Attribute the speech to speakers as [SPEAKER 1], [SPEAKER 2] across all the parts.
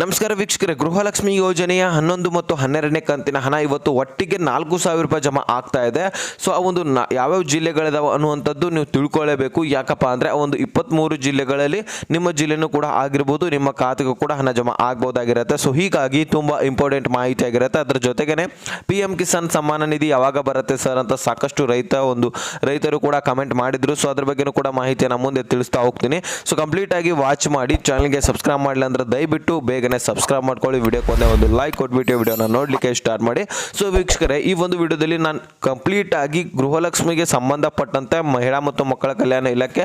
[SPEAKER 1] ನಮಸ್ಕಾರ ವೀಕ್ಷಕರೇ, ಗೃಹಲಕ್ಷ್ಮಿ ಯೋಜನೆಯ ಹನ್ನೊಂದು ಮತ್ತು ಹನ್ನೆರಡನೇ ಕಂತಿನ ಹಣ ಇವತ್ತು ಒಟ್ಟಿಗೆ ನಾಲ್ಕು ಸಾವಿರ ರೂಪಾಯಿ ಜಮಾ ಆಗ್ತಾ ಇದೆ. ಸೊ ಆ ಒಂದು ಯಾವ ಯಾವ್ಯಾವ ಜಿಲ್ಲೆಗಳಿದಾವೆ ಅನ್ನುವಂಥದ್ದು ನೀವು ತಿಳ್ಕೊಳ್ಳೇಬೇಕು ಯಾಕಪ್ಪ ಅಂದರೆ, ಆ ಒಂದು ಇಪ್ಪತ್ತ್ಮೂರು ಜಿಲ್ಲೆಗಳಲ್ಲಿ ನಿಮ್ಮ ಜಿಲ್ಲೆನೂ ಕೂಡ ಆಗಿರ್ಬೋದು, ನಿಮ್ಮ ಖಾತೆಗೂ ಕೂಡ ಹಣ ಜಮಾ ಆಗ್ಬೋದಾಗಿರುತ್ತೆ ಸೊ ಹೀಗಾಗಿ ತುಂಬ ಇಂಪಾರ್ಟೆಂಟ್ ಮಾಹಿತಿ ಆಗಿರುತ್ತೆ. ಅದರ ಜೊತೆಗೇ ಪಿ ಎಂ ಕಿಸಾನ್ ಸಮ್ಮಾನ ನಿಧಿ ಯಾವಾಗ ಬರುತ್ತೆ ಸರ್ ಅಂತ ಸಾಕಷ್ಟು ರೈತ ಒಂದು ರೈತರು ಕೂಡ ಕಮೆಂಟ್ ಮಾಡಿದರು. ಸೊ ಅದ್ರ ಬಗ್ಗೆನೂ ಕೂಡ ಮಾಹಿತಿಯನ್ನು ಮುಂದೆ ತಿಳಿಸ್ತಾ ಹೋಗ್ತೀನಿ. ಸೊ ಕಂಪ್ಲೀಟಾಗಿ ವಾಚ್ ಮಾಡಿ ಚಾನಲ್ಗೆ ಸಬ್ಸ್ಕ್ರೈಬ್ ಮಾಡಲಿಲ್ಲ ಅಂದರೆ ದಯವಿಟ್ಟು ಬೇಗನೆ ಸಬ್ಸ್ಕ್ರೈಬ್ ಮಾಡ್ಕೊಳ್ಳಿ. ವಿಡಿಯೋಕ್ಕೆ ಒಂದೇ ಒಂದು ಲೈಕ್ ಕೊಟ್ಬಿಟ್ಟು ವಿಡಿಯೋನ ನೋಡಲಿಕ್ಕೆ ಸ್ಟಾರ್ಟ್ ಮಾಡಿ. ಸೊ ವೀಕ್ಷಕರೇ, ಈ ಒಂದು ವಿಡಿಯೋದಲ್ಲಿ ನಾನು ಕಂಪ್ಲೀಟ್ ಆಗಿ ಗೃಹಲಕ್ಷ್ಮಿಗೆ ಸಂಬಂಧಪಟ್ಟಂತೆ ಮಹಿಳಾ ಮತ್ತು ಮಕ್ಕಳ ಕಲ್ಯಾಣ ಇಲಾಖೆ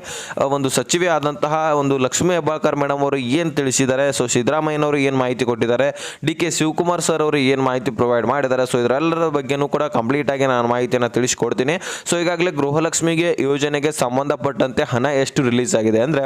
[SPEAKER 1] ಒಂದು ಸಚಿವೆ ಆದಂತಹ ಒಂದು ಲಕ್ಷ್ಮೀ ಹೆಬ್ಬಾಳ್ಕರ್ ಮೇಡಮ್ ಅವರು ಏನು ತಿಳಿಸಿದ್ದಾರೆ? ಸೊ ಸಿದ್ದರಾಮಯ್ಯನವರು ಏನು ಮಾಹಿತಿ ಕೊಟ್ಟಿದ್ದಾರೆ? ಡಿ ಕೆ ಶಿವಕುಮಾರ್ ಸರ್ ಅವರು ಏನು ಮಾಹಿತಿ ಪ್ರೊವೈಡ್ ಮಾಡಿದ್ದಾರೆ? ಸೊ ಇದರೆಲ್ಲರ ಬಗ್ಗೆನೂ ಕೂಡ ಕಂಪ್ಲೀಟ್ ಆಗಿ ನಾನು ಮಾಹಿತಿಯನ್ನು ತಿಳಿಸಿಕೊಡ್ತೀನಿ. ಸೊ ಈಗಾಗಲೇ ಗೃಹಲಕ್ಷ್ಮಿಗೆ ಯೋಜನೆಗೆ ಸಂಬಂಧಪಟ್ಟಂತೆ ಹಣ ಎಷ್ಟು ರಿಲೀಸ್ ಆಗಿದೆ ಅಂದರೆ,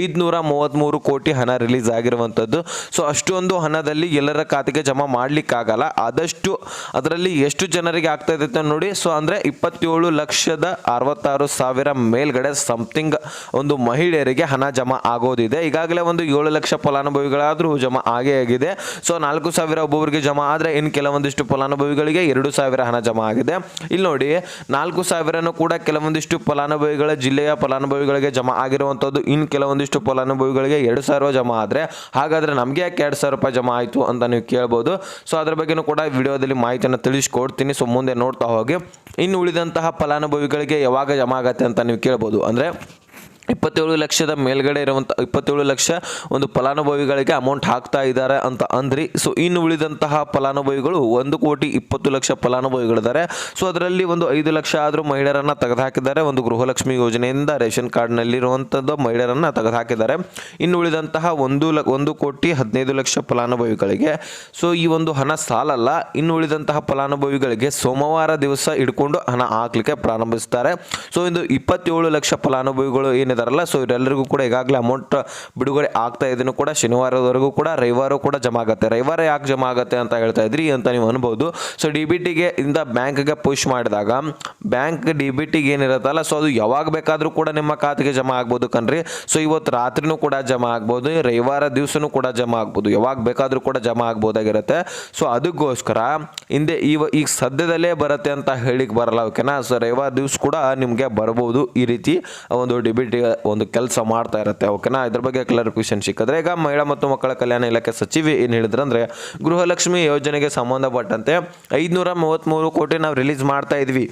[SPEAKER 1] ಐದುನೂರ ಮೂವತ್ತ್ಮೂರು ಕೋಟಿ ಹಣ ರಿಲೀಸ್ ಆಗಿರುವಂಥದ್ದು ಸೊ ಅಷ್ಟೊಂದು ಹಣದಲ್ಲಿ ಎಲ್ಲರ ಖಾತೆಗೆ ಜಮಾ ಮಾಡಲಿಕ್ಕಾಗಲ್ಲ. ಆದಷ್ಟು ಅದರಲ್ಲಿ ಎಷ್ಟು ಜನರಿಗೆ ಆಗ್ತಾ ಇದೆ ಅಂತ ನೋಡಿ. ಸೊ ಅಂದರೆ ಇಪ್ಪತ್ತೇಳು ಲಕ್ಷದ ಅರವತ್ತಾರು ಸಾವಿರ ಮೇಲ್ಗಡೆ ಸಮಥಿಂಗ್ ಒಂದು ಮಹಿಳೆಯರಿಗೆ ಹಣ ಜಮಾ ಆಗೋದಿದೆ. ಈಗಾಗಲೇ ಒಂದು ಏಳು ಲಕ್ಷ ಫಲಾನುಭವಿಗಳಾದರೂ ಜಮಾ ಆಗೇ ಆಗಿದೆ. ಸೊ ನಾಲ್ಕು ಸಾವಿರ ಒಬ್ಬೊಬ್ಬರಿಗೆ ಜಮಾ ಆದರೆ ಇನ್ನು ಕೆಲವೊಂದಿಷ್ಟು ಫಲಾನುಭವಿಗಳಿಗೆ ಎರಡು ಸಾವಿರ ಹಣ ಜಮಾ ಆಗಿದೆ. ಇಲ್ಲಿ ನೋಡಿ, ನಾಲ್ಕು ಸಾವಿರನೂ ಕೂಡ ಕೆಲವೊಂದಿಷ್ಟು ಫಲಾನುಭವಿಗಳ ಜಿಲ್ಲೆಯ ಫಲಾನುಭವಿಗಳಿಗೆ ಜಮಾ ಆಗಿರುವಂಥದ್ದು ಇನ್ನು ಕೆಲವೊಂದಿಷ್ಟು ಫಲಾನುಭವಿಗಳಿಗೆ ಎರಡು ಸಾವಿರ ಜಮಾ ಆದರೆ. ಹಾಗಾದರೆ ನಮಗೆ ಯಾಕೆ ಎರಡು ಸಾವಿರ ರೂಪಾಯಿ ಜಮಾ ಆಯಿತು ಅಂತ ನೀವು ಕೇಳ್ಬೋದು. ಸೊ ಅದ್ರ ಬಗ್ಗೆನೂ ಕೂಡ ವಿಡಿಯೋದಲ್ಲಿ ಮಾಹಿತಿಯನ್ನು ತಿಳಿಸ್ಕೊಡ್ತೀನಿ. ಸೊ ಮುಂದೆ ನೋಡ್ತಾ ಹೋಗಿ. ಇನ್ನು ಉಳಿದಂತಹ ಫಲಾನುಭವಿಗಳಿಗೆ ಯಾವಾಗ ಜಮಾ ಆಗತ್ತೆ ಅಂತ ನೀವು ಕೇಳ್ಬೋದು. ಅಂದರೆ ಇಪ್ಪತ್ತೇಳು ಲಕ್ಷದ ಮೇಲ್ಗಡೆ ಇರುವಂಥ ಇಪ್ಪತ್ತೇಳು ಲಕ್ಷ ಒಂದು ಫಲಾನುಭವಿಗಳಿಗೆ ಅಮೌಂಟ್ ಹಾಕ್ತಾ ಇದ್ದಾರೆ ಅಂತ ಅಂದ್ರಿ. ಸೊ ಇನ್ನು ಉಳಿದಂತಹ ಫಲಾನುಭವಿಗಳು ಒಂದು ಕೋಟಿ ಇಪ್ಪತ್ತು ಲಕ್ಷ ಫಲಾನುಭವಿಗಳಿದ್ದಾರೆ. ಸೊ ಅದರಲ್ಲಿ ಒಂದು ಐದು ಲಕ್ಷ ಆದರೂ ಮಹಿಳೆಯರನ್ನು ತೆಗೆದುಹಾಕಿದ್ದಾರೆ. ಒಂದು ಗೃಹಲಕ್ಷ್ಮಿ ಯೋಜನೆಯಿಂದ ರೇಷನ್ ಕಾರ್ಡ್ನಲ್ಲಿರುವಂಥದ್ದು ಮಹಿಳೆಯರನ್ನು ತೆಗೆದುಹಾಕಿದ್ದಾರೆ. ಇನ್ನು ಉಳಿದಂತಹ ಒಂದು ಲ, ಒಂದು ಕೋಟಿ ಹದಿನೈದು ಲಕ್ಷ ಫಲಾನುಭವಿಗಳಿಗೆ. ಸೊ ಈ ಒಂದು ಹಣ ಸಾಲಲ್ಲ. ಇನ್ನು ಉಳಿದಂತಹ ಫಲಾನುಭವಿಗಳಿಗೆ ಸೋಮವಾರ ದಿವಸ ಹಿಡ್ಕೊಂಡು ಹಣ ಹಾಕಲಿಕ್ಕೆ ಪ್ರಾರಂಭಿಸ್ತಾರೆ. ಸೊ ಇಂದು ಇಪ್ಪತ್ತೇಳು ಲಕ್ಷ ಫಲಾನುಭವಿಗಳು ಏನಿದಾರಲ್ಲ ಸೊ ಇವರೆಲ್ಲರಿಗೂ ಕೂಡ ಈಗಾಗಲೇ ಅಮೌಂಟ್ ಬಿಡುಗಡೆ ಆಗ್ತಾ ಇದನ್ನು ಕೂಡ ಶನಿವಾರದವರೆಗೂ ಕೂಡ ರವಿವಾರ ಕೂಡ ಜಮಾ ಆಗುತ್ತೆ. ರವಿವಾರ ಯಾಕೆ ಜಮಾ ಆಗುತ್ತೆ ಅಂತ ಹೇಳ್ತಾ ಇದ್ರಿ ಅಂತ ನೀವು ಅನ್ಬೋದು. ಸೊ ಡಿ ಬಿ ಟಿಗೆ ಇಂದ ಬ್ಯಾಂಕ್ಗೆ ಪುಷ್ ಮಾಡಿದಾಗ ಬ್ಯಾಂಕ್ ಡಿ ಬಿ ಟಿಗೆ ಏನಿರುತ್ತಲ್ಲ ಸೊ ಅದು ಯಾವಾಗ ಬೇಕಾದರೂ ಕೂಡ ನಿಮ್ಮ ಖಾತೆಗೆ ಜಮಾ ಆಗ್ಬೋದು ಕಣ್ರಿ. ಸೊ ಇವತ್ತು ರಾತ್ರಿನೂ ಕೂಡ ಜಮಾ ಆಗ್ಬೋದು, ರವಿವಾರ ದಿವಸನೂ ಕೂಡ ಜಮಾ ಆಗ್ಬೋದು. ಯಾವಾಗ ಬೇಕಾದರೂ ಕೂಡ ಜಮಾ ಆಗ್ಬೋದಾಗಿರುತ್ತೆ. ಸೊ ಅದಕ್ಕೋಸ್ಕರ ಹಿಂದೆ ಇವ ಈಗ ಸದ್ಯದಲ್ಲೇ ಬರುತ್ತೆ ಅಂತ ಹೇಳಿಕ್ ಬರಲ್ಲ ಓಕೆನಾ ಸೊ ರವಿವಾರ ದಿವಸ ಕೂಡ ನಿಮಗೆ ಬರ್ಬೋದು ಈ ರೀತಿ ಒಂದು ಡಿ ಒಂದು ಕೆಲಸ ಮಾಡ್ತಾ ಇರುತ್ತೆ. ಓಕೆನಾ? ಇದ್ರ ಬಗ್ಗೆ ಕ್ಲಾರಿಫಿಕೇಶನ್ ಸಿಕ್ಕಿದ್ರೆ ಈಗ ಮಹಿಳಾ ಮತ್ತು ಮಕ್ಕಳ ಕಲ್ಯಾಣ ಇಲಾಖೆ ಸಚಿವೆ ಏನು ಹೇಳಿದ್ರಂದ್ರೆ ಗೃಹಲಕ್ಷ್ಮಿ ಯೋಜನೆಗೆ ಸಂಬಂಧಪಟ್ಟಂತೆ ಐದುನೂರ ಮೂವತ್ತ್ಮೂರು ಕೋಟಿ ನಾವು ರಿಲೀಸ್ ಮಾಡ್ತಾ ಇದ್ವಿ.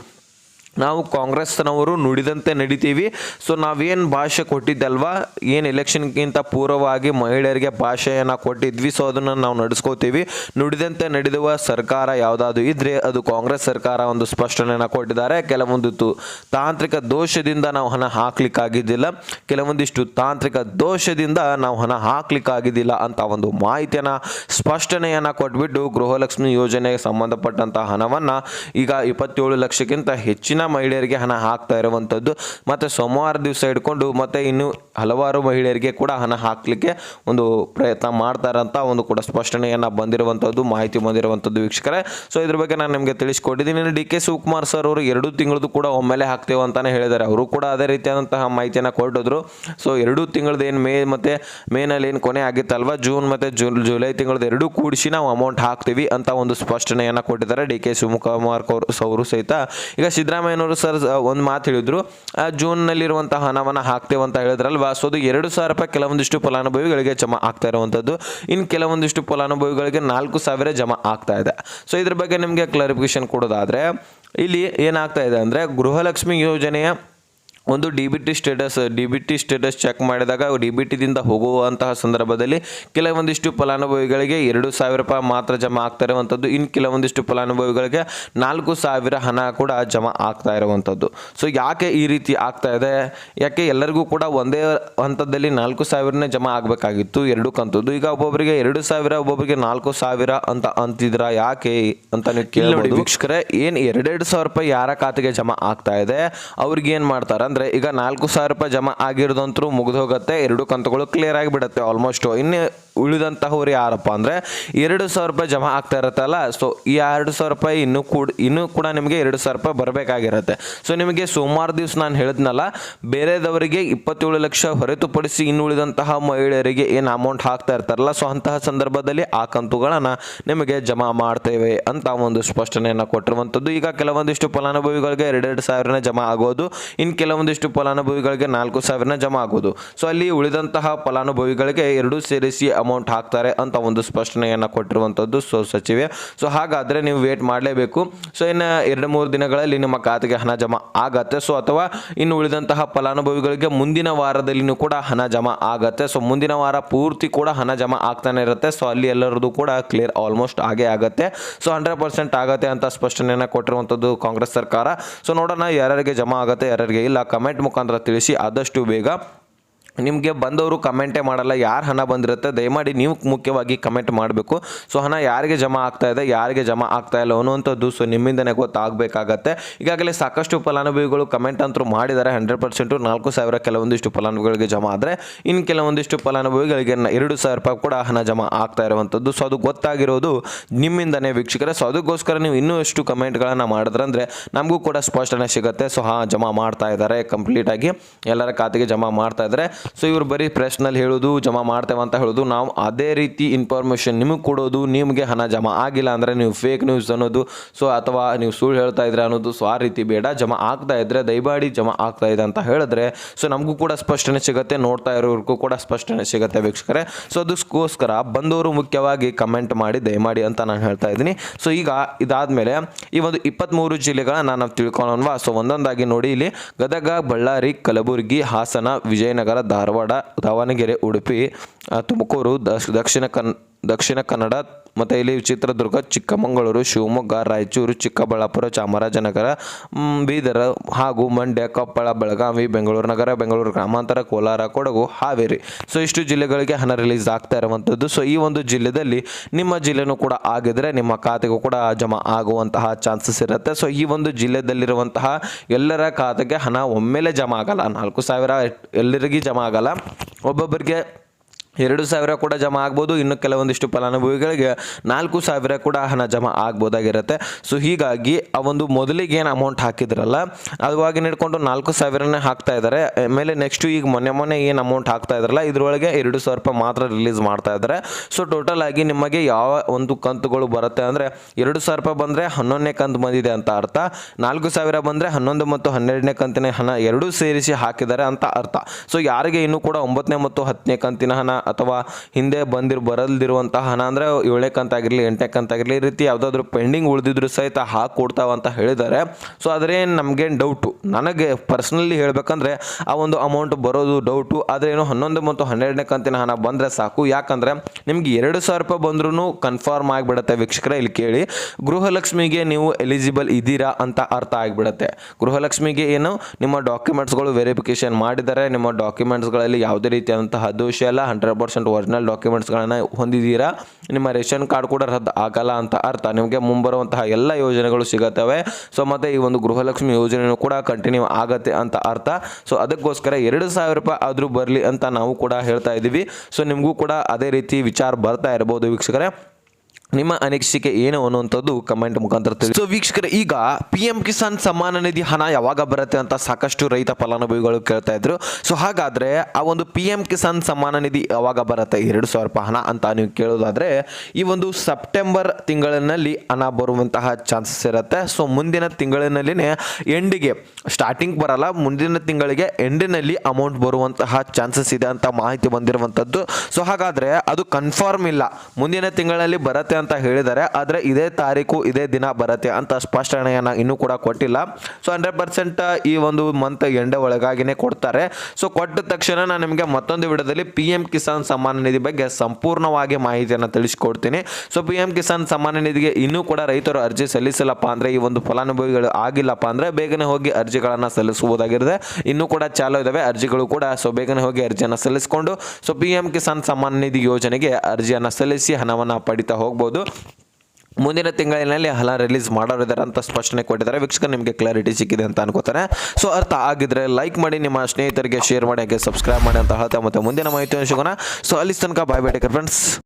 [SPEAKER 1] ನಾವು ಕಾಂಗ್ರೆಸ್ನವರು ನುಡಿದಂತೆ ನಡಿತೀವಿ. ಸೊ ನಾವೇನು ಭಾಷೆ ಕೊಟ್ಟಿದ್ದಲ್ವಾ? ಏನು ಎಲೆಕ್ಷನ್ಗಿಂತ ಪೂರ್ವವಾಗಿ ಮಹಿಳೆಯರಿಗೆ ಭಾಷೆಯನ್ನು ಕೊಟ್ಟಿದ್ವಿ. ಸೊ ಅದನ್ನು ನಾವು ನಡೆಸ್ಕೋತೀವಿ. ನುಡಿದಂತೆ ನಡೆದುವ ಸರ್ಕಾರ ಯಾವುದಾದ್ರು ಇದ್ದರೆ ಅದು ಕಾಂಗ್ರೆಸ್ ಸರ್ಕಾರ ಒಂದು ಸ್ಪಷ್ಟನೆಯನ್ನು ಕೊಟ್ಟಿದ್ದಾರೆ. ಕೆಲವೊಂದು ತು ತಾಂತ್ರಿಕ ದೋಷದಿಂದ ನಾವು ಹಣ ಹಾಕ್ಲಿಕ್ಕಾಗಿದ್ದಿಲ್ಲ. ಕೆಲವೊಂದಿಷ್ಟು ತಾಂತ್ರಿಕ ದೋಷದಿಂದ ನಾವು ಹಣ ಹಾಕ್ಲಿಕ್ಕಾಗಿದ್ದಿಲ್ಲ ಅಂತ ಒಂದು ಮಾಹಿತಿಯನ್ನು, ಸ್ಪಷ್ಟನೆಯನ್ನು ಕೊಟ್ಬಿಟ್ಟು ಗೃಹಲಕ್ಷ್ಮಿ ಯೋಜನೆಗೆ ಸಂಬಂಧಪಟ್ಟಂಥ ಹಣವನ್ನು ಈಗ ಇಪ್ಪತ್ತೇಳು ಲಕ್ಷಕ್ಕಿಂತ ಹೆಚ್ಚಿನ ಮಹಿಳೆಯರಿಗೆ ಹಣ ಹಾಕ್ತಾ ಇರುವಂಥದ್ದು ಮತ್ತು ಸೋಮವಾರ ದಿವಸ ಇಟ್ಕೊಂಡು ಮತ್ತು ಇನ್ನು ಹಲವಾರು ಮಹಿಳೆಯರಿಗೆ ಕೂಡ ಹಣ ಹಾಕಲಿಕ್ಕೆ ಒಂದು ಪ್ರಯತ್ನ ಮಾಡ್ತಾರಂತ ಒಂದು ಕೂಡ ಸ್ಪಷ್ಟನೆಯನ್ನು ಬಂದಿರುವಂಥದ್ದು ಮಾಹಿತಿ ಬಂದಿರುವಂಥದ್ದು ವೀಕ್ಷಕರೇ. ಸೊ ಇದ್ರ ಬಗ್ಗೆ ನಾನು ನಿಮಗೆ ತಿಳಿಸ್ಕೊಟ್ಟಿದ್ದೀನಿ. ಡಿ ಕೆ ಶಿವಕುಮಾರ್ ಸರ್ ಅವರು ಎರಡು ತಿಂಗಳದ್ದು ಕೂಡ ಒಮ್ಮೆಲೆ ಹಾಕ್ತೇವೆ ಅಂತಲೇ ಹೇಳಿದ್ದಾರೆ. ಅವರು ಕೂಡ ಅದೇ ರೀತಿಯಾದಂತಹ ಮಾಹಿತಿಯನ್ನು ಕೊಟ್ಟಿದ್ರು. ಸೊ ಎರಡು ತಿಂಗಳದ್ದು ಏನು ಮೇ ಮತ್ತು ಮೇನಲ್ಲಿ ಏನು ಕೊನೆ ಆಗಿತ್ತಲ್ವ? ಜೂನ್ ಮತ್ತು ಜೂನ್ ಜುಲೈ ತಿಂಗಳದ್ದು ಎರಡೂ ಕೂಡಿಸಿ ನಾವು ಅಮೌಂಟ್ ಹಾಕ್ತೀವಿ ಅಂತ ಒಂದು ಸ್ಪಷ್ಟನೆಯನ್ನು ಕೊಟ್ಟಿದ್ದಾರೆ ಡಿ ಕೆ ಶಿವಕುಮಾರ್ ಅವರು ಸಹಿತ. ಈಗ ಸಿದ್ದರಾಮಯ್ಯನವರು ಸರ್ ಒಂದು ಮಾತು ಹೇಳಿದ್ರು. ಜೂನ್ನಲ್ಲಿರುವಂಥ ಹಣವನ್ನು ಹಾಕ್ತೇವೆ ಅಂತ ಹೇಳಿದ್ರಲ್ವಾ? ಸೊ, ಅದು ಎರಡು ಸಾವಿರ ರೂಪಾಯಿ ಕೆಲವೊಂದಿಷ್ಟು ಫಲಾನುಭವಿಗಳಿಗೆ ಜಮಾ ಆಗ್ತಾ ಇರುವಂಥದ್ದು. ಇನ್ನು ಕೆಲವೊಂದಿಷ್ಟು ಫಲಾನುಭವಿಗಳಿಗೆ ನಾಲ್ಕು ಸಾವಿರ ಜಮಾ ಆಗ್ತಾ ಇದೆ. ಸೊ, ಇದ್ರ ಬಗ್ಗೆ ನಿಮಗೆ ಕ್ಲಾರಿಫಿಕೇಶನ್ ಕೊಡೋದಾದರೆ, ಇಲ್ಲಿ ಏನಾಗ್ತಾ ಇದೆ ಅಂದರೆ ಗೃಹಲಕ್ಷ್ಮಿ ಯೋಜನೆಯ ಒಂದು D B T status D B T status check ಮಾಡಿದಾಗ ಡಿ ಬಿ ಟಿದಿಂದ ಹೋಗುವಂತಹ ಸಂದರ್ಭದಲ್ಲಿ ಕೆಲವೊಂದಿಷ್ಟು ಫಲಾನುಭವಿಗಳಿಗೆ ಎರಡು ಸಾವಿರ ರೂಪಾಯಿ ಮಾತ್ರ ಜಮಾ ಆಗ್ತಾ ಇರುವಂಥದ್ದು. ಇನ್ನು ಕೆಲವೊಂದಿಷ್ಟು ಫಲಾನುಭವಿಗಳಿಗೆ ನಾಲ್ಕು ಸಾವಿರ ಹಣ ಕೂಡ ಜಮಾ ಆಗ್ತಾ ಇರುವಂಥದ್ದು. ಸೊ ಯಾಕೆ ಈ ರೀತಿ ಆಗ್ತಾ ಇದೆ? ಯಾಕೆ ಎಲ್ಲರಿಗೂ ಕೂಡ ಒಂದೇ ಹಂತದಲ್ಲಿ ನಾಲ್ಕು ಸಾವಿರನೇ ಜಮಾ ಆಗಬೇಕಾಗಿತ್ತು? ಎರಡು ಕಂತದ್ದು. ಈಗ ಒಬ್ಬೊಬ್ಬರಿಗೆ ಎರಡು ಸಾವಿರ ಒಬ್ಬೊಬ್ಬರಿಗೆ ನಾಲ್ಕು ಸಾವಿರ ಅಂತ ಅಂತಿದ್ರ ಯಾಕೆ ಅಂತ ನೀವು ಕೇಳಿ ವೀಕ್ಷಕರೇ ಏನು ಎರಡೆರಡು ಸಾವಿರ ರೂಪಾಯಿ ಯಾರ ಖಾತೆಗೆ ಜಮಾ ಆಗ್ತಾ ಇದೆ? ಅವ್ರಿಗೆ ಏನು ಮಾಡ್ತಾರೆ? ಅಂತಂದ್ರೆ ಈಗ ನಾಲ್ಕು ಸಾವಿರ ರೂಪಾಯಿ ಜಮಾ ಆಗಿರೋದಂತರೂ ಮುಗಿದು ಹೋಗುತ್ತೆ ಎರಡು ಕಂತುಗಳು ಕ್ಲಿಯರ್ ಆಗಿಬಿಡುತ್ತೆ ಆಲ್ಮೋಸ್ಟ್ ಇನ್ನು ಉಳಿದಂತಹವ್ರು ಯಾರಪ್ಪ ಅಂದ್ರೆ ಎರಡು ಸಾವಿರ ರೂಪಾಯಿ ಜಮಾ ಆಗ್ತಾ ಇರುತ್ತಲ್ಲ ಸೊ ಈ ಎರಡು ಸಾವಿರ ರೂಪಾಯಿ ಇನ್ನೂ ಕೂಡ ಇನ್ನೂ ಕೂಡ ನಿಮಗೆ ಎರಡು ಸಾವಿರ ರೂಪಾಯಿ ಬರಬೇಕಾಗಿರುತ್ತೆ. ಸೊ ನಿಮಗೆ ಸೋಮವಾರ ದಿವಸ ನಾನು ಹೇಳಿದ್ನಲ್ಲ, ಬೇರೆದವರಿಗೆ ಇಪ್ಪತ್ತೇಳು ಲಕ್ಷ ಹೊರತುಪಡಿಸಿ ಇನ್ನು ಉಳಿದಂತಹ ಮಹಿಳೆಯರಿಗೆ ಏನು ಅಮೌಂಟ್ ಹಾಕ್ತಾ ಇರ್ತಾರಲ್ಲ? ಸೊ ಅಂತಹ ಸಂದರ್ಭದಲ್ಲಿ ಆ ಕಂತುಗಳನ್ನು ನಿಮಗೆ ಜಮಾ ಮಾಡ್ತೇವೆ ಅಂತ ಒಂದು ಸ್ಪಷ್ಟನೆಯನ್ನು ಕೊಟ್ಟಿರುವಂಥದ್ದು ಈಗ ಕೆಲವೊಂದಿಷ್ಟು ಫಲಾನುಭವಿಗಳಿಗೆ ಎರಡೆರಡು ಸಾವಿರನೇ ಜಮಾ ಆಗೋದು. ಇನ್ನು ಕೆಲವೊಂದಿಷ್ಟು ಫಲಾನುಭವಿಗಳಿಗೆ ನಾಲ್ಕು ಸಾವಿರನ ಜಮಾ ಆಗೋದು. ಸೊ ಅಲ್ಲಿ ಉಳಿದಂತಹ ಫಲಾನುಭವಿಗಳಿಗೆ ಎರಡು ಸೇರಿಸಿ ಅಮೌಂಟ್ ಹಾಕ್ತಾರೆ ಅಂತ ಒಂದು ಸ್ಪಷ್ಟನೆಯನ್ನು ಕೊಟ್ಟಿರುವಂಥದ್ದು ಸೊ ಸಚಿವೆ. ಸೊ ಹಾಗಾದರೆ ನೀವು ವೇಟ್ ಮಾಡಲೇಬೇಕು. ಸೊ ಇನ್ನು ಎರಡು ಮೂರು ದಿನಗಳಲ್ಲಿ ನಿಮ್ಮ ಖಾತೆಗೆ ಹಣ ಜಮಾ ಆಗತ್ತೆ. ಸೊ ಅಥವಾ ಇನ್ನು ಉಳಿದಂತಹ ಫಲಾನುಭವಿಗಳಿಗೆ ಮುಂದಿನ ವಾರದಲ್ಲಿನೂ ಕೂಡ ಹಣ ಜಮಾ ಆಗತ್ತೆ. ಸೊ ಮುಂದಿನ ವಾರ ಪೂರ್ತಿ ಕೂಡ ಹಣ ಜಮಾ ಆಗ್ತಾನೆ ಇರುತ್ತೆ. ಸೊ ಅಲ್ಲಿ ಎಲ್ಲರದು ಕೂಡ ಕ್ಲಿಯರ್ ಆಲ್ಮೋಸ್ಟ್ ಆಗೇ ಆಗುತ್ತೆ. ಸೊ ಹಂಡ್ರೆಡ್ ಪರ್ಸೆಂಟ್ ಆಗತ್ತೆ ಅಂತ ಸ್ಪಷ್ಟನೆಯನ್ನು ಕೊಟ್ಟಿರುವಂಥದ್ದು ಕಾಂಗ್ರೆಸ್ ಸರ್ಕಾರ. ಸೊ ನೋಡೋಣ ಯಾರ್ಯಾರಿಗೆ ಜಮಾ ಆಗುತ್ತೆ, ಯಾರ್ಯಾರಿಗೆ ಇಲ್ಲ. ಕಮೆಂಟ್ ಮುಖಾಂತರ ತಿಳಿಸಿ ಆದಷ್ಟು ಬೇಗ ನಿಮಗೆ ಬಂದವರು ಕಮೆಂಟೇ ಮಾಡಲ್ಲ, ಯಾರು ಹಣ ಬಂದಿರುತ್ತೆ ದಯಮಾಡಿ ನೀವು ಮುಖ್ಯವಾಗಿ ಕಮೆಂಟ್ ಮಾಡಬೇಕು. ಸೊ, ಹಣ ಯಾರಿಗೆ ಜಮಾ ಆಗ್ತಾ ಇದೆ, ಯಾರಿಗೆ ಜಮಾ ಆಗ್ತಾ ಇಲ್ಲ ಅನ್ನುವಂಥದ್ದು ಸೊ, ನಿಮ್ಮಿಂದನೇ ಗೊತ್ತಾಗಬೇಕಾಗತ್ತೆ. ಈಗಾಗಲೇ ಸಾಕಷ್ಟು ಫಲಾನುಭವಿಗಳು ಕಮೆಂಟ್ ಅಂತೂ ಮಾಡಿದ್ದಾರೆ, ಹಂಡ್ರೆಡ್ ಪರ್ಸೆಂಟು ನಾಲ್ಕು ಸಾವಿರ ಕೆಲವೊಂದಿಷ್ಟು ಫಲಾನುಭವಿಗಳಿಗೆ ಜಮಾ ಆದರೆ ಇನ್ನು ಕೆಲವೊಂದಿಷ್ಟು ಫಲಾನುಭವಿಗಳಿಗೆ ಎರಡು ಸಾವಿರ ರೂಪಾಯಿ ಕೂಡ ಹಣ ಜಮಾ ಆಗ್ತಾ ಇರುವಂಥದ್ದು. ಸೊ, ಅದು ಗೊತ್ತಾಗಿರೋದು ನಿಮ್ಮಿಂದನೇ ವೀಕ್ಷಕರೇ. ಸೊ, ಅದಕ್ಕೋಸ್ಕರ ನೀವು ಇನ್ನೂ ಎಷ್ಟು ಕಮೆಂಟ್ಗಳನ್ನು ಮಾಡಿದ್ರಂದ್ರೆ ನಮಗೂ ಕೂಡ ಸ್ಪಷ್ಟನೆ ಸಿಗುತ್ತೆ. ಸೊ, ಹಾಂ, ಜಮಾ ಮಾಡ್ತಾ ಇದ್ದಾರೆ ಕಂಪ್ಲೀಟಾಗಿ ಎಲ್ಲರ ಖಾತೆಗೆ ಜಮಾ ಮಾಡ್ತಾ ಇದ್ದಾರೆ ಸೊ ಇವರು ಬರೀ ಪ್ರೆಸ್ನಲ್ಲಿ ಹೇಳೋದು, ಜಮಾ ಮಾಡ್ತೇವೆ ಅಂತ ಹೇಳೋದು, ನಾವು ಅದೇ ರೀತಿ ಇನ್ಫಾರ್ಮೇಷನ್ ನಿಮಗೆ ಕೊಡೋದು, ನಿಮಗೆ ಹಣ ಜಮಾ ಆಗಿಲ್ಲ ಅಂದರೆ ನೀವು ಫೇಕ್ ನ್ಯೂಸ್ ಅನ್ನೋದು ಸೊ ಅಥವಾ ನೀವು ಸುಳ್ಳು ಹೇಳ್ತಾ ಇದ್ರೆ ಅನ್ನೋದು ಸೊ ಆ ರೀತಿ ಬೇಡ. ಜಮಾ ಆಗ್ತಾ ಇದ್ರೆ, ದಯಮಾಡಿ ಜಮಾ ಆಗ್ತಾ ಇದೆ ಅಂತ ಹೇಳಿದ್ರೆ ಸೊ ನಮಗೂ ಕೂಡ ಸ್ಪಷ್ಟನೆ ಸಿಗುತ್ತೆ, ನೋಡ್ತಾ ಇರೋರ್ಗೂ ಕೂಡ ಸ್ಪಷ್ಟನೆ ಸಿಗುತ್ತೆ ವೀಕ್ಷಕರೇ. ಸೊ ಅದಕ್ಕೋಸ್ಕರ ಬಂದವರು ಮುಖ್ಯವಾಗಿ ಕಮೆಂಟ್ ಮಾಡಿ, ದಯಮಾಡಿ ಅಂತ ನಾನು ಹೇಳ್ತಾ ಇದ್ದೀನಿ. ಸೊ ಈಗ ಇದಾದಮೇಲೆ ಈ ಒಂದು ಇಪ್ಪತ್ತ್ಮೂರು ಜಿಲ್ಲೆಗಳನ್ನ ನಾವು ತಿಳ್ಕೊಳ್ಳೋಣವಾ ಸೊ ಒಂದೊಂದಾಗಿ ನೋಡಿ ಇಲ್ಲಿ ಗದಗ, ಬಳ್ಳಾರಿ, ಕಲಬುರಗಿ, ಹಾಸನ, ವಿಜಯನಗರ ಧಾರವಾಡ ದಾವಣಗೆರೆ ಉಡುಪಿ ತುಮಕೂರು ದಕ್ಷ ದಕ್ಷಿಣ ಕನ್ ದಕ್ಷಿಣ ಕನ್ನಡ ಮತ್ತು ಇಲ್ಲಿ ಚಿತ್ರದುರ್ಗ ಚಿಕ್ಕಮಗಳೂರು, ಶಿವಮೊಗ್ಗ, ರಾಯಚೂರು, ಚಿಕ್ಕಬಳ್ಳಾಪುರ, ಚಾಮರಾಜನಗರ ಬೀದರ್ ಹಾಗೂ ಮಂಡ್ಯ, ಕೊಪ್ಪಳ, ಬೆಳಗಾವಿ, ಬೆಂಗಳೂರು ನಗರ, ಬೆಂಗಳೂರು ಗ್ರಾಮಾಂತರ, ಕೋಲಾರ, ಕೊಡಗು, ಹಾವೇರಿ. ಸೊ ಇಷ್ಟು ಜಿಲ್ಲೆಗಳಿಗೆ ಹಣ ರಿಲೀಸ್ ಆಗ್ತಾ ಇರುವಂಥದ್ದು ಸೊ ಈ ಒಂದು ಜಿಲ್ಲೆಯಲ್ಲಿ ನಿಮ್ಮ ಜಿಲ್ಲೆನೂ ಕೂಡ ಆಗಿದ್ರೆ ನಿಮ್ಮ ಖಾತೆಗೂ ಕೂಡ ಜಮಾ ಆಗುವಂತಹ ಚಾನ್ಸಸ್ ಇರುತ್ತೆ. ಸೊ ಈ ಒಂದು ಜಿಲ್ಲೆಯಲ್ಲಿರುವಂತಹ ಎಲ್ಲರ ಖಾತೆಗೆ ಹಣ ಒಮ್ಮೆಲೆ ಜಮಾ ಆಗಲ್ಲ. ನಾಲ್ಕು ಸಾವಿರ ಎಲ್ಲರಿಗೂ ಜಮಾ ಆಗಲ್ಲ. ಒಬ್ಬೊಬ್ಬರಿಗೆ ಎರಡು ಸಾವಿರ ಕೂಡ ಜಮಾ ಆಗ್ಬೋದು. ಇನ್ನು ಕೆಲವೊಂದಿಷ್ಟು ಫಲಾನುಭವಿಗಳಿಗೆ ನಾಲ್ಕು ಸಾವಿರ ಕೂಡ ಹಣ ಜಮಾ ಆಗ್ಬೋದಾಗಿರುತ್ತೆ. ಸೊ ಹೀಗಾಗಿ ಆ ಒಂದು ಮೊದಲಿಗೆ ಏನು ಅಮೌಂಟ್ ಹಾಕಿದ್ರಲ್ಲ ಅದುವಾಗಿ ಹಿಡ್ಕೊಂಡು ನಾಲ್ಕು ಸಾವಿರನೇ ಹಾಕ್ತಾ ಇದ್ದಾರೆ ಆಮೇಲೆ ನೆಕ್ಸ್ಟು ಈಗ ಮೊನ್ನೆ ಮೊನ್ನೆ ಏನು ಅಮೌಂಟ್ ಹಾಕ್ತಾ ಇದ್ರಲ್ಲ, ಇದರೊಳಗೆ ಎರಡು ಸಾವಿರ ರೂಪಾಯಿ ಮಾತ್ರ ರಿಲೀಸ್ ಮಾಡ್ತಾ ಇದ್ದಾರೆ ಸೊ ಟೋಟಲ್ ಆಗಿ ನಿಮಗೆ ಯಾವ ಒಂದು ಕಂತುಗಳು ಬರುತ್ತೆ ಅಂದರೆ, ಎರಡು ಸಾವಿರ ರೂಪಾಯಿ ಬಂದರೆ ಹನ್ನೊಂದನೇ ಕಂತು ಬಂದಿದೆ ಅಂತ ಅರ್ಥ. ನಾಲ್ಕು ಸಾವಿರ ಬಂದರೆ ಹನ್ನೊಂದು ಮತ್ತು ಹನ್ನೆರಡನೇ ಕಂತಿನ ಹಣ ಎರಡೂ ಸೇರಿಸಿ ಹಾಕಿದ್ದಾರೆ ಅಂತ ಅರ್ಥ. ಸೊ ಯಾರಿಗೆ ಇನ್ನೂ ಕೂಡ ಒಂಬತ್ತನೇ ಮತ್ತು ಹತ್ತನೇ ಕಂತಿನ ಹಣ ಅಥವಾ ಹಿಂದೆ ಬಂದಿರ್ ಬರಲ್ದಿರುವಂತಹ ಹಣ ಅಂದರೆ ಏಳನೇ ಕಂತಾಗಿರಲಿ ಎಂಟನೇ ಕಂತಾಗಿರಲಿ ಈ ರೀತಿ ಯಾವುದಾದ್ರೂ ಪೆಂಡಿಂಗ್ ಉಳಿದಿದ್ರು ಸಹಿತ ಹಾಕಿ ಕೊಡ್ತಾವೆ ಅಂತ ಹೇಳಿದ್ದಾರೆ. ಸೊ ಅದ್ರೇನು ನಮಗೇನು ಡೌಟು ನನಗೆ ಪರ್ಸ್ನಲಿ ಹೇಳಬೇಕಂದ್ರೆ ಆ ಒಂದು ಅಮೌಂಟ್ ಬರೋದು ಡೌಟು ಆದರೆ ಏನು ಹನ್ನೊಂದು ಮತ್ತು ಹನ್ನೆರಡನೇ ಕಂತಿನ ಹಣ ಬಂದರೆ ಸಾಕು. ಯಾಕಂದರೆ ನಿಮ್ಗೆ ಎರಡು ಸಾವಿರ ರೂಪಾಯಿ ಬಂದ್ರೂ ಕನ್ಫರ್ಮ್ ಆಗಿಬಿಡುತ್ತೆ ವೀಕ್ಷಕರೇ, ಇಲ್ಲಿ ಕೇಳಿ. ಗೃಹಲಕ್ಷ್ಮಿಗೆ ನೀವು ಎಲಿಜಿಬಲ್ ಇದ್ದೀರಾ ಅಂತ ಅರ್ಥ ಆಗಿಬಿಡುತ್ತೆ. ಗೃಹಲಕ್ಷ್ಮಿಗೆ ಏನು? ನಿಮ್ಮ ಡಾಕ್ಯುಮೆಂಟ್ಸ್ಗಳು ವೆರಿಫಿಕೇಶನ್ ಮಾಡಿದರೆ ನಿಮ್ಮ ಡಾಕ್ಯುಮೆಂಟ್ಸ್ಗಳಲ್ಲಿ ಯಾವುದೇ ರೀತಿಯಾದಂತಹ ದೋಷ ಇಲ್ಲ ಹಂಡ್ರೆಡ್ ಪರ್ಸೆಂಟ್ ಒರಿಜಿನಲ್ ಡಾಕ್ಯುಮೆಂಟ್ಸ್ಗಳನ್ನು ಹೊಂದಿದ್ದೀರಾ? ನಿಮ್ಮ ರೇಷನ್ ಕಾರ್ಡ್ ಕೂಡ ರದ್ದು ಆಗಲ್ಲ ಅಂತ ಅರ್ಥ. ನಿಮಗೆ ಮುಂಬರುವಂತಹ ಎಲ್ಲ ಯೋಜನೆಗಳು ಸಿಗುತ್ತವೆ. ಸೊ ಮತ್ತು ಈ ಒಂದು ಗೃಹಲಕ್ಷ್ಮಿ ಯೋಜನೆಯೂ ಕೂಡ ಕಂಟಿನ್ಯೂ ಆಗತ್ತೆ ಅಂತ ಅರ್ಥ. ಸೊ ಅದಕ್ಕೋಸ್ಕರ ಎರಡು ಸಾವಿರ ರೂಪಾಯಿ ಆದರೂ ಬರಲಿ ಅಂತ ನಾವು ಕೂಡ ಹೇಳ್ತಾ ಇದ್ದೀವಿ. ಸೊ ನಿಮಗೂ ಕೂಡ ಅದೇ ರೀತಿ ವಿಚಾರ ಬರ್ತಾ ಇರ್ಬೋದು ವೀಕ್ಷಕರೇ. ನಿಮ್ಮ ಅನಿಸಿಕೆ ಏನು ಅನ್ನುವಂಥದ್ದು ಕಮೆಂಟ್ ಮುಖಾಂತರ ತಿಳಿಸಿ. ಸೊ ವೀಕ್ಷಕರ, ಈಗ ಪಿ ಎಂ ಕಿಸಾನ್ ಸಮ್ಮಾನ ನಿಧಿ ಹಣ ಯಾವಾಗ ಬರುತ್ತೆ ಅಂತ ಸಾಕಷ್ಟು ರೈತ ಫಲಾನುಭವಿಗಳು ಕೇಳ್ತಾ ಇದ್ರು. ಸೊ ಹಾಗಾದ್ರೆ ಆ ಒಂದು ಪಿ ಎಂ ಕಿಸಾನ್ ಸಮ್ಮಾನ ನಿಧಿ ಯಾವಾಗ ಬರುತ್ತೆ? ಎರಡು ಸಾವಿರ ರೂಪಾಯಿ ಹಣ ಅಂತ ನೀವು ಕೇಳೋದಾದ್ರೆ, ಈ ಒಂದು ಸೆಪ್ಟೆಂಬರ್ ತಿಂಗಳಿನಲ್ಲಿ ಹಣ ಬರುವಂತಹ ಚಾನ್ಸಸ್ ಇರುತ್ತೆ. ಸೊ ಮುಂದಿನ ತಿಂಗಳಿನಲ್ಲಿನೇ ಎಂಡಿಗೆ ಸ್ಟಾರ್ಟಿಂಗ್ ಬರಲ್ಲ, ಮುಂದಿನ ತಿಂಗಳಿಗೆ ಎಂಡಿನಲ್ಲಿ ಅಮೌಂಟ್ ಬರುವಂತಹ ಚಾನ್ಸಸ್ ಇದೆ ಅಂತ ಮಾಹಿತಿ ಬಂದಿರುವಂಥದ್ದು. ಸೊ ಹಾಗಾದ್ರೆ ಅದು ಕನ್ಫರ್ಮ್ ಇಲ್ಲ. ಮುಂದಿನ ತಿಂಗಳಲ್ಲಿ ಬರುತ್ತೆ ಅಂತ ಹೇಳಿದ್ದಾರೆ ಆದರೆ ಇದೇ ತಾರೀಕು, ಇದೇ ದಿನ ಬರುತ್ತೆ ಅಂತ ಸ್ಪಷ್ಟಣೆಯನ್ನು ಇನ್ನೂ ಕೂಡ ಕೊಟ್ಟಿಲ್ಲ. ಸೊ ಹಂಡ್ರೆಡ್ ಪರ್ಸೆಂಟ್ ಈ ಒಂದು ಮಂತ್ ಎಂಡ ಒಳಗಾಗಿನೇ ಕೊಡ್ತಾರೆ. ಸೊ ಕೊಟ್ಟ ತಕ್ಷಣ ನಾನು ನಿಮಗೆ ಮತ್ತೊಂದು ವಿಡಿಯೋದಲ್ಲಿ ಪಿ ಕಿಸಾನ್ ಸಮ್ಮಾನ ನಿಧಿ ಬಗ್ಗೆ ಸಂಪೂರ್ಣವಾಗಿ ಮಾಹಿತಿಯನ್ನು ತಿಳಿಸಿಕೊಡ್ತೀನಿ. ಸೊ ಪಿ ಕಿಸಾನ್ ಸಮ್ಮಾನ ನಿಧಿಗೆ ಇನ್ನೂ ಕೂಡ ರೈತರು ಅರ್ಜಿ ಸಲ್ಲಿಸಿಲ್ಲಪ್ಪ ಅಂದರೆ, ಈ ಒಂದು ಫಲಾನುಭವಿಗಳು ಆಗಿಲ್ಲಪ್ಪ ಅಂದರೆ, ಬೇಗನೆ ಹೋಗಿ ಅರ್ಜಿಗಳನ್ನು ಸಲ್ಲಿಸಬಹುದಾಗಿರುತ್ತೆ. ಇನ್ನೂ ಕೂಡ ಚಾಲು ಇದ್ದಾವೆ ಅರ್ಜಿಗಳು ಕೂಡ ಸೊ ಬೇಗನೆ ಹೋಗಿ ಅರ್ಜಿಯನ್ನು ಸಲ್ಲಿಸಿಕೊಂಡು ಸೊ ಪಿ ಕಿಸಾನ್ ಸಮ್ಮಾನ ನಿಧಿ ಯೋಜನೆಗೆ ಅರ್ಜಿಯನ್ನು ಸಲ್ಲಿಸಿ ಹಣವನ್ನು ಪಡಿತಾ ಹೋಗ್ಬೋದು. ಮುಂದಿನ ತಿಂಗಳಿನಲ್ಲಿ ಹಲ ರಿಲೀಸ್ ಮಾಡೋರಿದ್ದಾರೆ ಅಂತ ಸ್ಪಷ್ಟನೆ ಕೊಟ್ಟಿದ್ದಾರೆ. ವೀಕ್ಷಕ ನಿಮಗೆ ಕ್ಲಾರಿಟಿ ಸಿಕ್ಕಿದೆ ಅಂತ ಅನ್ಕೋತಾರೆ. ಸೊ ಅರ್ಥ ಆಗಿದ್ರೆ ಲೈಕ್ ಮಾಡಿ, ನಿಮ್ಮ ಸ್ನೇಹಿತರಿಗೆ ಶೇರ್ ಮಾಡಿ, ಹಾಗೆ ಸಬ್ಸ್ಕ್ರೈಬ್ ಮಾಡಿ ಅಂತ ಹೇಳ್ತಾ ಮತ್ತೆ ಮುಂದಿನ ಮಾಹಿತಿಯನ್ನು ಸಿಗೋಣ. ಸೊ ಅಲ್ಲಿ ತನಕ ಬಾಯ್ ಬೇಟೆ ಫ್ರೆಂಡ್ಸ್